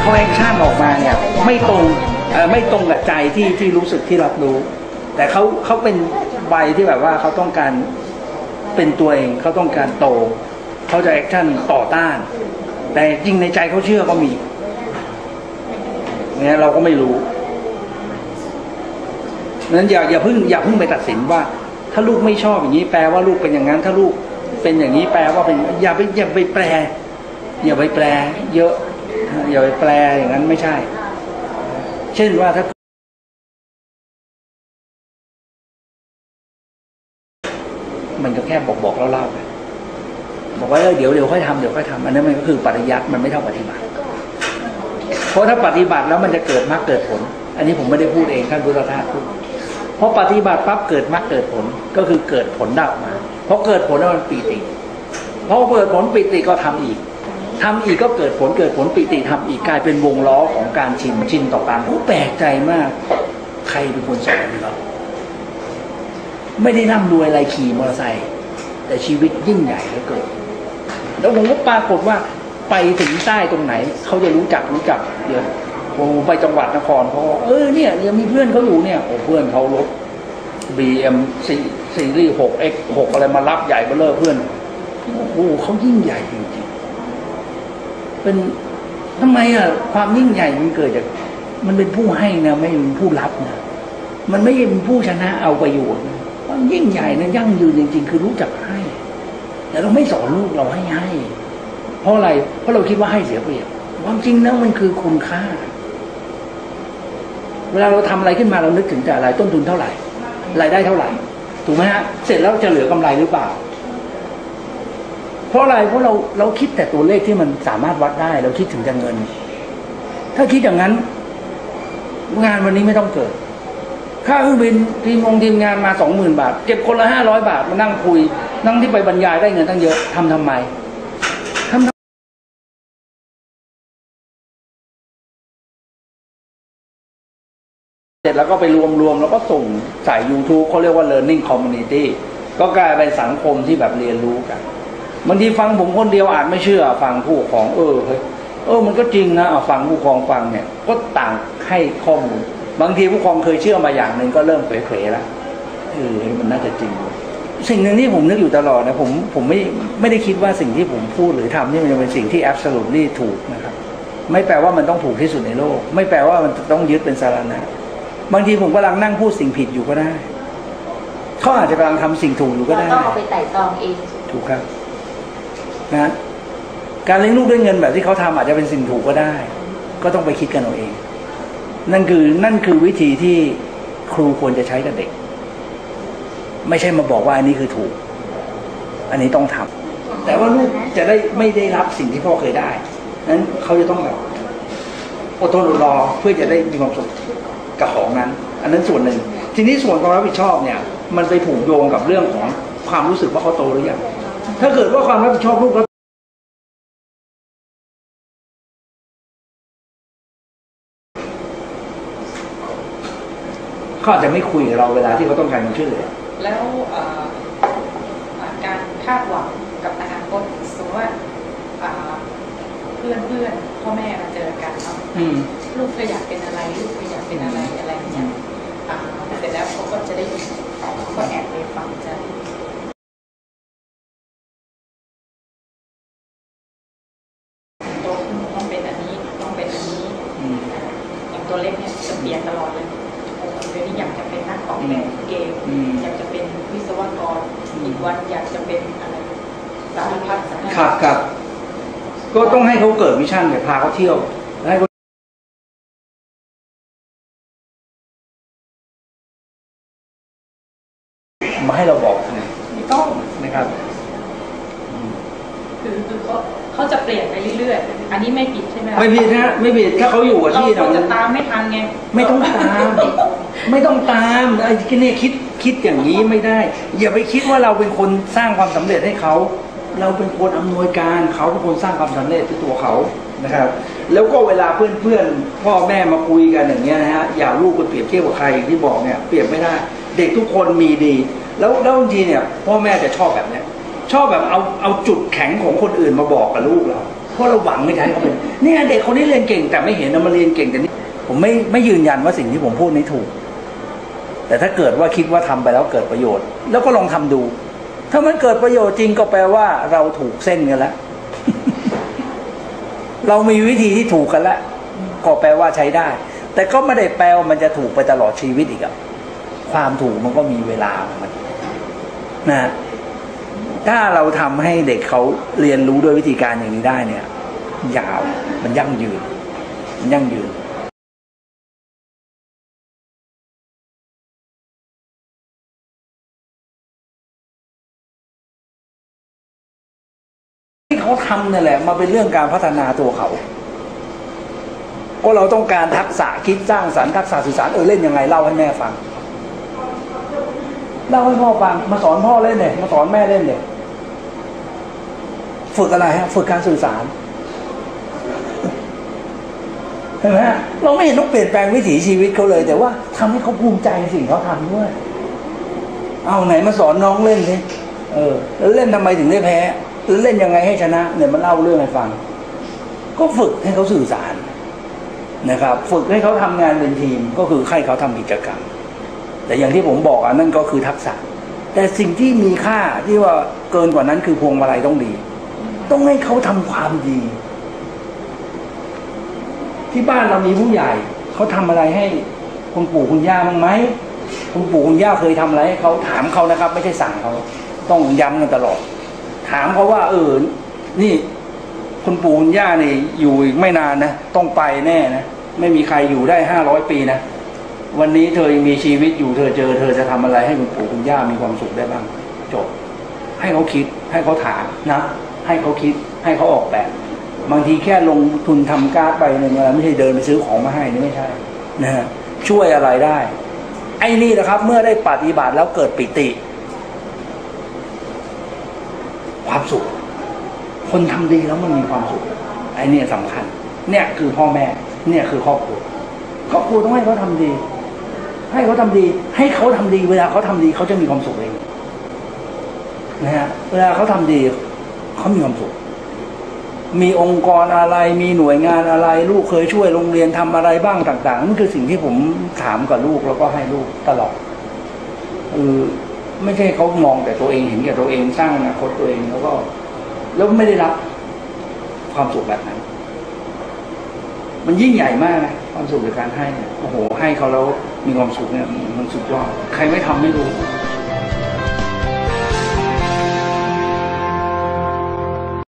เขาแอคชั่นออกมาเนี่ยไม่ตรงไม่ตรงกับใจที่ที่รู้สึกที่รับรู้ แต่เขาเขาเป็นใบที่แบบว่าเขาต้องการเป็นตัวเองเขาต้องการโตเขาจะแอคชั่นต่อต้าน แต่จริงในใจเขาเชื่อก็มีเนี่ยเราก็ไม่รู้นั้นอย่าอย่าเพิ่งอย่าเพิ่งไปตัดสินว่า ถ้าลูกไม่ชอบอย่างนี้แปลว่าลูกเป็นอย่างนั้น ถ้าลูก เป็นอย่างนี้แปลว่าเป็นอย่าไปอย่าไปแปล อย่าไปแปล เยอะ อย่าไปแปลอย่างนั้นไม่ใช่ เช่นว่าถ้ามันก็แค่บอกบอกเล่าๆไปบอกว่าเออเดี๋ยวเดี๋ยวค่อยทำเดี๋ยวค่อยทำอันนั้นมันก็คือปริยัติมันไม่เท่าปฏิบัติ เพราะถ้าปฏิบัติแล้วมันจะเกิดมรรคเกิดผล อันนี้ผมไม่ได้พูดเองท่านพุทธทาสพูดเพราะปฏิบัติปั๊บเกิดมรรคเกิดผลก็คือเกิดผลดับมา พราะเกิดผลแล้วมันปีติเพราะเกิดผลปีติก็ทำอีกทำอีกก็เกิดผลเกิดผลปีติทำอีกกลายเป็นวงล้อของการชินชินต่อการผมแปลกใจมาก ใครเป็นคนสอนเราไม่ได้ร่ำรวยอะไรขี่มอเตอร์ไซค์แต่ชีวิตยิ่งใหญ่เหลือเกินแล้วผมก็ปรากฏว่าไปถึงใต้ตรงไหน เขาจะรู้จักรู้จักเดี๋ยวผมไปจังหวัดนครเขาเออเนี่ยยังมีเพื่อนเขาอยู่เนี่ยโอ้เพื่อนเขารถ BM ซีซีรีส์ 6 X 6 อะไรมารับใหญ่เบ้อเลอเพื่อนโอ้โหเขายิ่งใหญ่จริงๆ เป็นทำไมอะความยิ่งใหญ่มันเกิดจาก มันเป็นผู้ให้นะไม่เป็นผู้รับนะมันไม่ใช่เป็นผู้ชนะเอาประโยชน์ความยิ่งใหญ่นะยั่งยืนจริง ๆ คือรู้จักให้ แต่เราไม่สอนลูกเราให้ให้ เพราะอะไร เพราะเราคิดว่าให้เสียเปรียบ ความจริงนะมันคือคุณค่า เวลาเราทำอะไรขึ้นมาเรานึกถึงแต่อะไรต้นทุนเท่าไหร่ รายได้เท่าไหร่ ถูกไหมฮะเสร็จแล้วจะเหลือกำไรหรือเปล่า เพราะอะไรเพราะเราเราคิดแต่ตัวเลขที่มันสามารถวัดได้ เราคิดถึงแต่เงิน ถ้าคิดอย่างนั้น งานวันนี้ไม่ต้องเกิด ค่าเครื่องบินทีมงงทีมงานมาสองหมื่นบาท เก็บคนละห้าร้อยบาทมานั่งคุย นั่งที่ไปบรรยายได้เงินตั้งเยอะทำทำไม เสร็จแล้วก็ไปรวมรวมแล้วก็ส่งใส่ YouTube เขาเรียกว่า learning community ก็กลายเป็นสังคมที่แบบเรียนรู้กันบางทีฟังผมคนเดียวอาจไม่เชื่อฟังผู้ปกครองเออเฮ้ยเออมันก็จริงนะเอาฟังผู้ปกครองฟังเนี่ย ก็ต่างให้ข้อมูล บางทีผู้ปกครองเคยเชื่อมาอย่างหนึ่งก็เริ่มเผลอๆแล้วเออมันน่าจะจริง สิ่งหนึ่งที่ผมนึกอยู่ตลอดนะผมผมไม่ไม่ได้คิดว่าสิ่งที่ผมพูดหรือทำนี่มันจะเป็นสิ่งที่ absolutely ถูกนะครับ ไม่แปลว่ามันต้องถูกที่สุดในโลก ไม่แปลว่ามันต้องยึดเป็นสารณะ บางทีผมกำลังนั่งพูดสิ่งผิดอยู่ก็ได้เขาอาจจะกำลังทำสิ่งถูกอยู่ก็เราได้ต้องเอาไปไต่ตรองเองถูกครับนะการเลี้ยงลูกด้วยเงินแบบที่เขาทำอาจจะเป็นสิ่งถูกก็ได้ ก็ต้องไปคิดกันเอาเอง นั่นคือนั่นคือวิธีที่ครูควรจะใช้กับเด็ก ไม่ใช่มาบอกว่าอันนี้คือถูก อันนี้ต้องทำแต่ว่าลูกจะได้ไม่ได้รับสิ่งที่พ่อเคยได้นั้นเขาจะต้องแบบอดทนอดรอเพื่อจะได้มีความสุข กับของนั้น อันนั้นส่วนหนึ่ง ทีนี้ส่วนความรับผิดชอบเนี่ย มันไปผูกโยงกับเรื่องของความรู้สึกว่าเขาโตหรือยังถ้าเกิดว่าความรับผิดชอบลูกแล้วเขาอาจจะไม่คุยกับเราเวลาที่เขาต้องการความช่วยเหลือแล้วเอ่ออ่าการคาดหวังกับอนาคตสมมติว่าอ่าเพื่อนเพื่อนๆพ่อแม่มาเจอกันเนาะอืมลูกเคยอยากเป็นอะไรลูกเคยอยากเป็นอะไรอะไรอย่างเงี้ยอ่าเสร็จแล้วเขาก็จะได้ยินเขาก็แอบไปฟังจะโตขึ้นต้องเป็นอันนี้ต้องเป็นอันนี้ อืม อย่าง ตัวเล็กเนี่ยจะเปลี่ยนตลอดเลยโอ้โหเดี๋ยวนี้อยากจะเป็นนักออกแบบเกมอืมอยากจะเป็นวิศวกรอีกวันอยากจะเป็นอะไรสารพัดสารพัดครับครับก็ต้องให้เขาเกิดวิชั่นเดี๋ยวพาเขาเที่ยวให้เขามาให้เราบอกไงไม่ต้องนะครับ คือคือเขาเขาจะเปลี่ยนไปเรื่อยๆ อันนี้ไม่ผิดใช่ไหมคะไม่ผิดนะไม่ผิดถ้าเขาอยู่กับเราที่ควรเราจะตามไม่ทันไงไม่ต้องตาม ไม่ต้องตามไอ้ที่เนี่ยคิดคิดอย่างนี้ไม่ได้ อย่าไปคิดว่าเราเป็นคนสร้างความสำเร็จให้เขา เราเป็นคนอำนวยการเขาเป็นคนสร้างความสำเร็จที่ตัวเขานะครับ แล้วก็เวลาเพื่อนๆ พ่อแม่มาคุยกันอย่างเงี้ยนะฮะอย่าลูกไปเปรียบเทียบกับใครอย่างที่บอกเนี่ยเปรียบไม่ได้ เด็กทุกคนมีดี แล้วแล้วบางทีเนี่ยพ่อแม่จะชอบแบบเนี้ย ชอบแบบเอาเอาจุดแข็งของคนอื่นมาบอกกับลูกเราเพราะเราหวังไม่ใช่เขาเป็นเนี่ยเด็กคนนี้เรียนเก่ง แต่ไม่เห็นนะมาเรียนเก่งแต่นี่ผมไม่ไม่ยืนยันว่าสิ่งที่ผมพูดนี้ถูก แต่ถ้าเกิดว่าคิดว่าทำไปแล้วเกิดประโยชน์ แล้วก็ลองทำดู ถ้ามันเกิดประโยชน์จริงก็แปลว่าเราถูกเส้นกันแล้วเรามีวิธีที่ถูกกันแล้วก็แปลว่าใช้ได้ แต่ก็ไม่ได้แปลว่ามันจะถูกไปตลอดชีวิตอีกอะความถูกมันก็มีเวลาของมันนะ ถ้าเราทำให้เด็กเขาเรียนรู้ด้วยวิธีการอย่างนี้ได้เนี่ย ยาวมันยั่งยืน มันยั่งยืนที่เขาทำนี่แหละมาเป็นเรื่องการพัฒนาตัวเขา ก็เราต้องการทักษะคิดสร้างสรรค์ทักษะสื่อสารเออเล่นยังไงเล่าให้แม่ฟังเล่าให้พ่อฟังมาสอนพ่อเล่นเนี่ยมาสอนแม่เล่นเนี่ย ฝึกอะไรฮะฝึกการสื่อสารเห็นไหมเราไม่เห็นต้องเปลี่ยนแปลงวิถีชีวิตเขาเลย แต่ว่าทำให้เขาภูมิใจในสิ่งเขาทำด้วย เอาไหนมาสอนน้องเล่นสิเออแล้วเล่นทำไมถึงได้แพ้แล้วเล่นยังไงให้ชนะเนี่ยมันเล่าเรื่องให้ฟัง ก็ฝึกให้เขาสื่อสารนะครับ ฝึกให้เขาทำงานเป็นทีมก็คือให้เขาทำกิจกรรม แต่อย่างที่ผมบอกอันนั่นก็คือทักษะ แต่สิ่งที่มีค่าที่ว่าเกินกว่านั้นคือพวงมาลัยต้องดี ต้องให้เขาทำความดี ที่บ้านเรามีผู้ใหญ่เขาทำอะไรให้คุณปู่คุณย่าบ้างไหมคุณปู่คุณย่าเคยทำอะไรให้เขาถามเขานะครับ ไม่ใช่สั่งเขาต้องย้ำกันตลอด ถามเขาว่าเออนี่คุณปู่คุณย่านี่อยู่อีกไม่นานนะต้องไปแน่นะไม่มีใครอยู่ได้ห้าร้อยปีนะวันนี้เธอยังมีชีวิตอยู่เธอเจอ เธอจะทำอะไรให้คุณปู่คุณย่ามีความสุขได้บ้างจบให้เขาคิดให้เขาถามนะ ให้เขาคิดให้เขาออกแบบ บางทีแค่ลงทุนทำการ์ดไปเนี่ยไม่ใช่เดินไปซื้อของมาให้นี่ไม่ใช่นะฮะช่วยอะไรได้ ไอ้นี่นะครับ เมื่อได้ปฏิบัติแล้วเกิดปิติ ความสุข คนทำดีแล้วมันมีความสุขไอ้นี่ยสำคัญ เนี่ยคือพ่อแม่ เนี่ยคือครอบครัวครอบครัวต้องให้เขาทำดี ให้เขาทำดี ให้เขาทำดี เวลาเขาทำดีเขาจะมีความสุขเองนะฮะเวลาเขาทำดี เขามีความสุข มีองค์กรอะไร มีหน่วยงานอะไร ลูกเคยช่วยโรงเรียนทำอะไรบ้างต่างๆนั่นคือสิ่งที่ผมถามกับลูกแล้วก็ให้ลูกตลอดคือไม่ใช่เขามองแต่ตัวเองเห็นแก่ตัวเองสร้างอนาคตตัวเองแล้วก็ แล้วไม่ได้รับความสุขแบบนั้น มันยิ่งใหญ่มากนะความสุขจากการให้เนี่ยโอ้โห ให้เขาแล้วมีความสุขเนี่ยมันสุดยอดใครไม่ทำไม่รู้